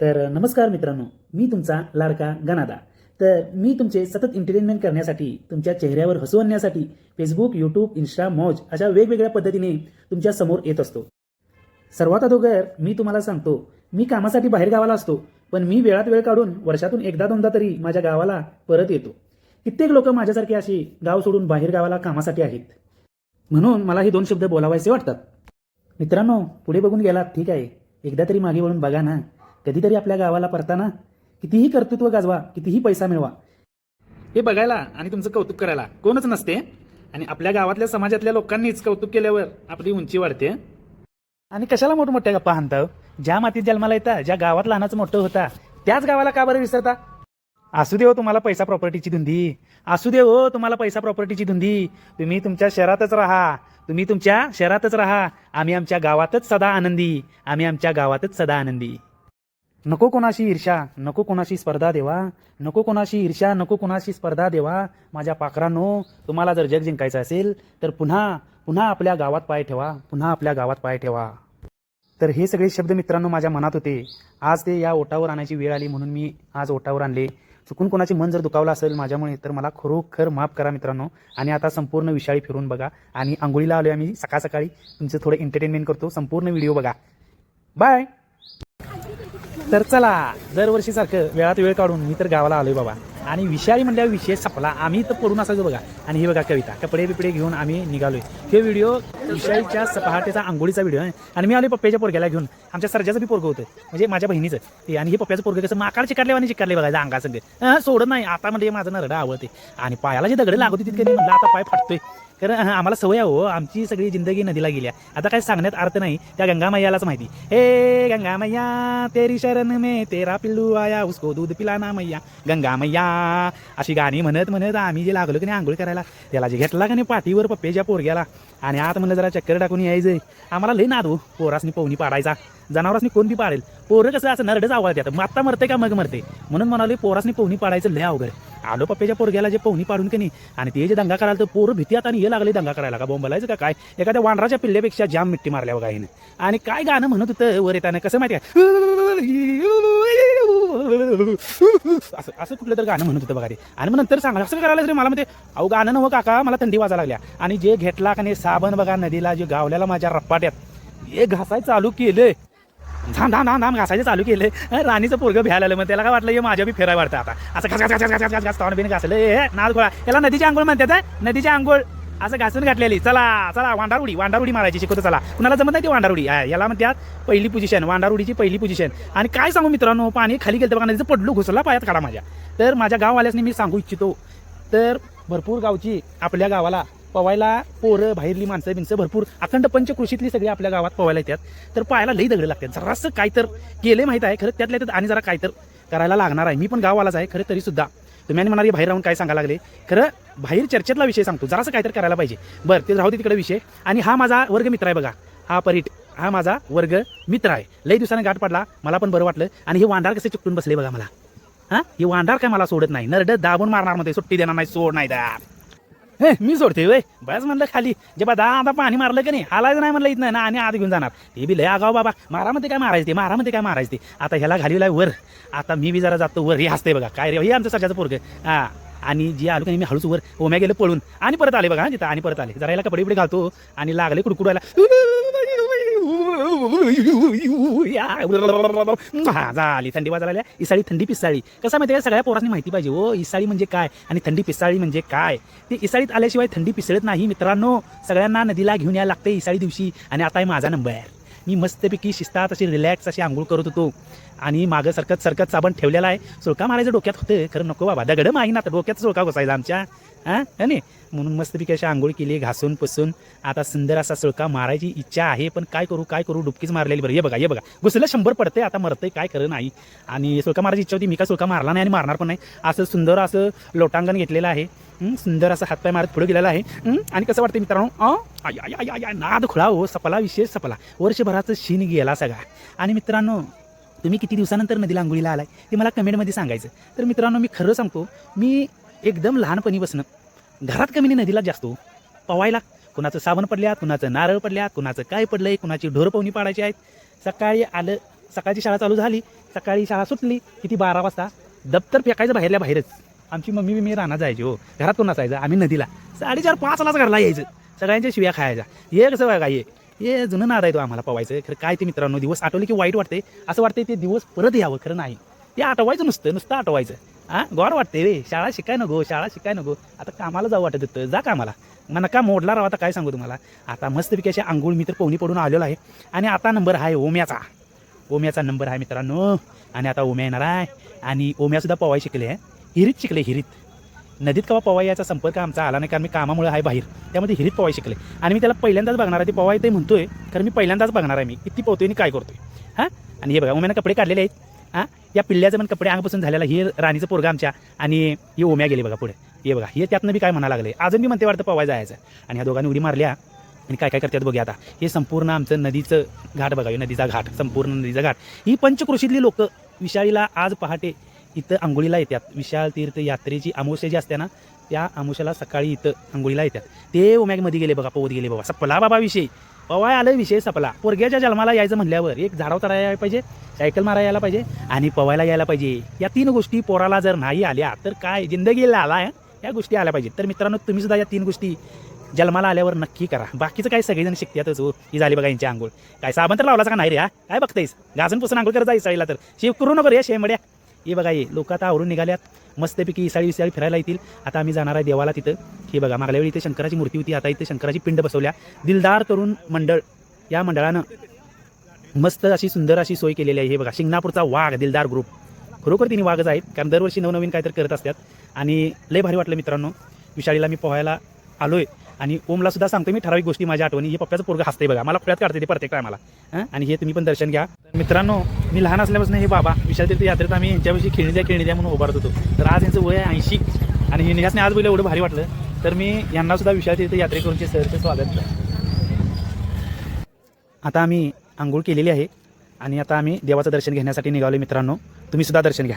तर नमस्कार मित्रांनो मी तुमचा लाडका गणादा. तर मी तुमचे सतत एंटरटेनमेंट करण्यासाठी तुमच्या चेहऱ्यावर हसू आणण्यासाठी फेसबुक यूट्यूब इन्स्टा मौज अशा वेगवेगळ्या पद्धतीने तुमच्यासमोर येत असतो. सर्वात अगोदर मी तुम्हाला सांगतो मी कामासाठी बाहेर गावाला असतो पण मी वेळात वेळ काढून वर्षातून एकदा दोनदा तरी माझ्या गावाला परत येतो. कित्येक लोक माझ्यासारखे अशी गाव सोडून बाहेर गावाला कामासाठी आहेत. म्हणून मला हे दोन शब्द बोलावायचे वाटतात. मित्रांनो पुढे बघून गेलात ठीक आहे. एकदा तरी मागे वळून बघा ना. कधीतरी आपल्या गावाला परताना कितीही कर्तृत्व गाजवा कितीही पैसा मिळवा. हे बघायला आणि तुमचं कौतुक करायला कोणच नसते. आणि आपल्या गावातल्या समाजातल्या लोकांनीच कौतुक केल्यावर आपली उंची वाढते. आणि कशाला मोठमोठ्या गप्पा हाणता ज्या मातीत जन्माला येता ज्या गावात लहानाचं मोठं होता त्याच गावाला का बरं विसरता? असू दे हो तुम्हाला पैसा प्रॉपर्टीची धुंदी. असू दे हो तुम्हाला पैसा प्रॉपर्टीची धुंदी. तुम्ही तुमच्या शहरातच राहा. तुम्ही तुमच्या शहरातच राहा. आम्ही आमच्या गावातच सदा आनंदी. आम्ही आमच्या गावातच सदा आनंदी. नको कोणाशी ईर्षा नको कोणाशी स्पर्धा देवा नको कोणाशी ईर्षा नको कोणाशी स्पर्धा देवा. माझ्या पाखरांनो तुम्हाला जर जग जिंकायचं असेल तर पुन्हा पुन्हा आपल्या गावात पाय ठेवा पुन्हा आपल्या गावात पाय ठेवा. तर हे सगळे शब्द मित्रांनो माझ्या मनात होते. आज ते या ओटावर आणायची वेळ आली म्हणून मी आज ओटावर आणले. चुकून कोणाचे मन जर दुखावलं असेल माझ्यामुळे तर मला खरोखर माफ करा मित्रांनो. आणि आता संपूर्ण विषाळी फिरून बघा. आणि आंघोळीला आलो आम्ही सकाळ सकाळी. तुमचं थोडं एंटरटेनमेंट करतो. संपूर्ण व्हिडिओ बघा. बाय तर चला दरवर्षीसारखं वेळात वेळ काढून मी तर गावाला आलोय बाबा. आणि विषारी म्हणल्यावर विषय सापला. आम्ही तर पडून असायचो बघा. आणि हे बघा कविता कपडे बिपडे घेऊन आम्ही निघालोय. हे व्हिडिओ विषारीच्या स- पहाटेचा आंघोळीचा व्हिडिओ आहे. आणि मी आलो पप्प्याच्या पोरग्याला घेऊन. आमच्या सर्जाचं बी पोरगं होतं. म्हणजे माझ्या बहिणीचं. ते आणि हे पप्प्याचं पोरगं कसं माकाड चिकारले आणि चिकारले बघा अंगा संग सोडत नाही. आता म्हणजे माझं नरडा आवडते आणि पायाला जे दगडे लागत होती तिथे म्हणलं आता पाय फाटतोय. कारण आम्हाला सवय हो. आमची सगळी जिंदगी नदीला गेल्या आता काय सांगण्यात अर्थ नाही. त्या गंगामय्यालाच माहिती. हे गंगामय्या तेरी शरण में तेरा पिल्लू आया उसको दूध पिलाना मैया. गंगा अशी गाणी म्हणत म्हणत आम्ही जे लागलो की नाही आंघोळ करायला त्याला जे घेतला का नाही पाठीवर पप्पेच्या पोरग्याला. आणि आत म्हणलं जरा चक्कर टाकून यायचं आम्हाला लई नादू हो. पोरासनी पोहणी पाडायचा. जनावरांनी कोण बी पाडेल. पोरं कसं असं नरडच आवडते आता मग आत्ता मरते का मग मरते म्हणून म्हणाले पोरासनी पोहणी पाडायचं लय अवघड आलो पप्प्याच्या पोरग्याला जे पोहणी पाडून की नाही आणि ते जे दंगा करायला तर पोरं भीती आता आणि हे लागले दंगा करायला. का बोंबलायचं का काय? एखाद्या वांडराच्या पिल्ल्यापेक्षा जाम मिट्टी मारल्या बघा हिने. आणि काय गाणं म्हणत होतं वर येताना? कसं माहिती आहे? असं असं कुठलं तर गाणं म्हणत होतं बघा ते. आणि मग नंतर सांगा असं करायला तरी मला म्हणते अहो गाणं नवं काका मला थंडी वाजा लागल्या. आणि जे घेतला का नाही साबण बघा नदीला जे गावल्याला माझ्या रप्पाट्यात हे घासाय चालू केलंय. धाम धाम धाम धाम घासायचं चालू केलं राणीचं पोरगं भ्यायला आलं मग त्याला काय वाटलं? हे माझ्या बी फेराय वाटतं आता. असं घास घास घास घास घास घास बिन घासलं. हे नाद गोळा. याला नदीची आंघोळ म्हणतात नदीची आंघोळ. असं घासून घातलेली. चला चला वांडारुडी वांडारुडी मारायची शिकवतो चला. कुणाला जमत नाही ती वांडारुडी आहे याला म्हणतात पहिली पोझिशन वांडारुडीची पहिली पोझिशन आणि काय सांगू मित्रांनो पाणी खाली गेलं बघा नदीचं पडलो घुसला पायात काढा माझ्या. तर माझ्या गाववाल्यासनी मी सांगू इच्छितो. तर भरपूर गावची आपल्या गावाला पवायला पोरं बाहेरली माणसं बिनसं भरपूर अखंड पंचकृषीतली सगळी आपल्या गावात पवायला येतात. तर पाहायला लई दगड लागतात. जरासं काय तर केले माहीत आहे खरं त्यातल्या त्यात आणि जरा काय तर करायला लागणार आहे. मी पण गाववालाच आहे खरं तरी सुद्धा. तुम्ही आणि म्हणाले बाहेर राहून काय सांगायला लागले? खरं बाहेर चर्चेतला विषय सांगतो. जरासं काय तर करायला पाहिजे. बरं ते राहू दे तिकडे विषय. आणि हा माझा वर्ग मित्र आहे बघा. हा परीट हा माझा वर्ग मित्र आहे. लई दिवसाने गाठ पडला. मला पण बरं वाटलं. आणि हे वांडार कसे चिकटून बसले बघा मला. हा? हे वांडार काय मला सोडत नाही. नरड दाबून मारणार मध्ये सुट्टी देणार नाही सोड नाही द्या हे मी सोडते वय बस म्हणलं खाली. जे बा आता पाणी मारलं की नाही हालायचं नाही म्हणलं इथं ना आणि आत घेऊन जाणार. ते बी लय आगाव बाबा. मारामध्ये काय मारायचं ते? मारामध्ये काय मारायचं ते? आता ह्याला घालीवलाय वर. आता मी बी जरा जातो वर. हे हसते बघा. काय रे? हे आमचं सगळ्याचं पोरग. हा. आणि जे आलो की नाही मी हळूच वर. ओम्या गेलं पळून. आणि परत आले बघा तिथं. आणि परत आले. जरा याला कपडे बिपडे घालतो. आणि लागले कुडकुडायला. हा झाली. थंडी वाजायला इसाळी थंडी पिसाळी. कसं माहिती आहे सगळ्या पोरांनी माहिती पाहिजे. हो इसाळी म्हणजे काय आणि थंडी पिसाळी म्हणजे काय? ते इसाळीत आल्याशिवाय थंडी पिसळत नाही. मित्रांनो सगळ्यांना नदीला घेऊन यायला लागते इसाळी दिवशी आणि आता आहे माझा नंबर मी मस्तपैकी शिस्तात अशी रिलॅक्स अशी आंघोळ करत होतो. आणि मागं सरकत सरकत साबण ठेवलेला आहे. सुळका मारायचं डोक्यात होतं. खरं नको बाबा दगड माही ना आता. डोक्यात सुळका बसायचा आमच्या. हां? नाही म्हणून मस्तपैकी अशी आंघोळ केली घासून पुसून. आता सुंदर असा सुळका मारायची इच्छा आहे पण काय करू काय करू? डुबकीच मारलेली. बरं हे बघा हे बघा. घुसलं शंभर पडते आता मरतंय काय खरं नाही. आणि सुळका मारायची इच्छा होती मी काय सुळका मारला नाही आणि मारणार पण नाही. असं सुंदर असं लोटांगण घेतलेलं आहे. सुंदर असा हातपाय मारत पुढे गेलेला आहे. आणि कसं वाटतं मित्रांनो? आय, आय, आय, नाद खुळा हो सपला विशेष सपला. वर्षभराचं शीन गेला सगळा. आणि मित्रांनो तुम्ही किती दिवसानंतर नदीला आंघोळीला आलाय ते मला कमेंटमध्ये सांगायचं. तर मित्रांनो मी खरं सांगतो मी एकदम लहानपणी बसणं घरात कमी नाही नदीला जास्त हो. पवायला कुणाचं साबण पडल्यात कुणाचं नारळ पडल्यात कुणाचं काय पडलंय कुणाची ढोरपवणी पाडायची आहेत. सकाळी आलं सकाळची शाळा चालू झाली सकाळी शाळा सुटली किती बारा वाजता दप्तर फेकायचं बाहेरल्या बाहेरच. आमची मम्मी मी राहणार जायची हो. घरात कोण नसायचं आम्ही नदीला. साडेचार पाचलाच घरला यायचं. सगळ्यांच्या शिव्या खायच्या. हे कसं बघा ये. हे जुनं नाद आहे तो आम्हाला पवायचं. खरं काय ते मित्रांनो दिवस आठवले की वाईट वाटते असं वाटते ते दिवस परत यावं खरं नाही. ते आठवायचं नुसतं नुसतं आठवायचं. हां? गॉड वाटते रे शाळा शिकाय नको शाळा शिकाय नको. आता कामाला जाऊ वाटत होतं. जा कामाला. मग नका मोडला राहा आता काय सांगू तुम्हाला? आता मस्तपैकी अशी आंघोळ मी तर पोहणी पडून आलेलो आहे. आणि आता नंबर आहे ओम्याचा. ओम्याचा नंबर आहे मित्रांनो. आणि आता ओम्या येणार आहे. आणि ओम्यासुद्धा पवाय शिकले आहे हिरीत शिकले हिरीत. नदीत कवा पवाय याचा संपर्क आमचा आला नाही कारण मी कामामुळे आहे बाहेर. त्यामध्ये हिरीत पवाय शिकले. आणि मी त्याला पहिल्यांदाच बघणार आहे ते पवाय ते म्हणतोय कारण मी पहिल्यांदाच बघणार आहे मी. किती पोहतोय आणि काय करतोय. हां? आणि हे बघा ओम्यानं कपडे काढलेले आहेत. हां? या पिल्ल्याचं पण कपडे अंगपासून झालेला हे राणीचं पोरगा आमच्या आणि हे ओम्या गेले बघा पुढे. हे बघा हे त्यातनं बी काय म्हणा लागले. अजून मी म्हणते वाटतं पवाय जायचं. आणि ह्या दोघांनी उडी मारल्या आणि काय काय करतात बघूया आता. हे संपूर्ण आमचं नदीचं घाट बघा नदीचा घाट संपूर्ण नदीचा घाट. ही पंचकृषीतली लोक विशाळीला आज पहाटे इथं आंघोळीला येतात. विशाल तीर्थ यात्रेची अमावस्या जी असते ना त्या अमावस्याला सकाळी इथं आंघोळीला येतात. ते ओमॅगमध्ये गेले बघा पोवत गेले बाबा सपला बाबा विषय. पवाय आलं विषय सपला. पोरग्याच्या जन्माला यायचं म्हणल्यावर एक झाडाव चढायला यायला पाहिजे सायकल मारा यायला पाहिजे आणि पवायला यायला पाहिजे. या तीन गोष्टी पोराला जर नाही आल्या तर काय? जिंदगीला आला आहे या गोष्टी आल्या पाहिजेत. तर मित्रांनो तुम्ही सुद्धा या तीन गोष्टी जन्माला आल्यावर नक्की करा. बाकीचं काय सगळेजण शिकतातच हो. ही झाली बघा यांची आंघोळ. काय साबण तर लावलाच का नाही रे हा? काय बघतायस? गाजून पुसून आंघोळ करत जायचं तर. शेव करू नको रे शेमड्या हे बघा हे लोक आता आवरून निघाल्यात. मस्तपैकी इसाळी विसाळी फिरायला येतील. आता आम्ही जाणार आहे देवाला तिथं. हे बघा मागल्या वेळी इथे शंकराची मूर्ती होती आता इथे शंकराची पिंड बसवल्या. दिलदार तरुण मंडळ या मंडळानं मस्त अशी सुंदर अशी सोय केलेली आहे. हे बघा शिंगणापूरचा वाघ दिलदार ग्रुप खरोखर तिने वाघच आहेत कारण दरवर्षी नवनवीन काहीतरी करत असतात. आणि लय भारी वाटलं मित्रांनो विशाळीला मी पोहायला आलो आहे आणि ओमला सुद्धा सांगतो मी ठराविक गोष्टी माझ्या आठवणी हे पप्प्याचं पोरग हसते बघा. मला पप्प्यात काढते ते प्रत्येक टायमाला. आणि हे तुम्ही पण दर्शन घ्या. मित्रांनो मी लहान असल्यापासून हे बाबा विशाल यात्रेत आम्ही यांच्याविषयी खेळणी द्या खेळणी द्या म्हणून उभारत होतो. तर आज यांचं वय ऐंशी. आणि हे ह्यासने आज बोललं एवढं भारी वाटलं. तर मी यांना सुद्धा विशाल तीर्थ यात्रेकरूंचे सरचे स्वागत आता आम्ही आंघोळ केलेली आहे. आणि आता आम्ही देवाचं दर्शन घेण्यासाठी निघालो मित्रांनो. तुम्ही सुद्धा दर्शन घ्या.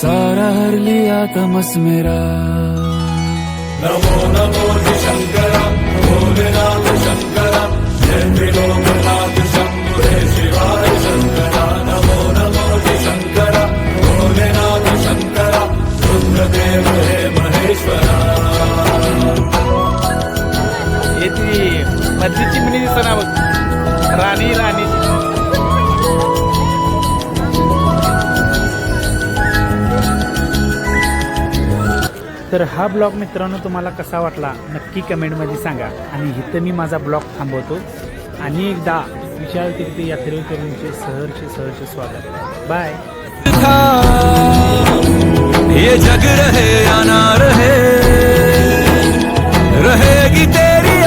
सारा हर लिया तमस मेरा। नमो नमो शंकरा भोलेनाथ शंकरा जय त्रिलोकनाथ तर हा ब्लॉग मित्रांनो तुम्हाला कसा वाटला नक्की कमेंटमध्ये सांगा. आणि इथं मी माझा ब्लॉग थांबवतो. आणि एकदा विशाल तीर्थ यात्रेकरूंचे सहर्ष सहर्ष स्वागत. बाय. ये जग रहे या ना रहे. रहेगी तेरी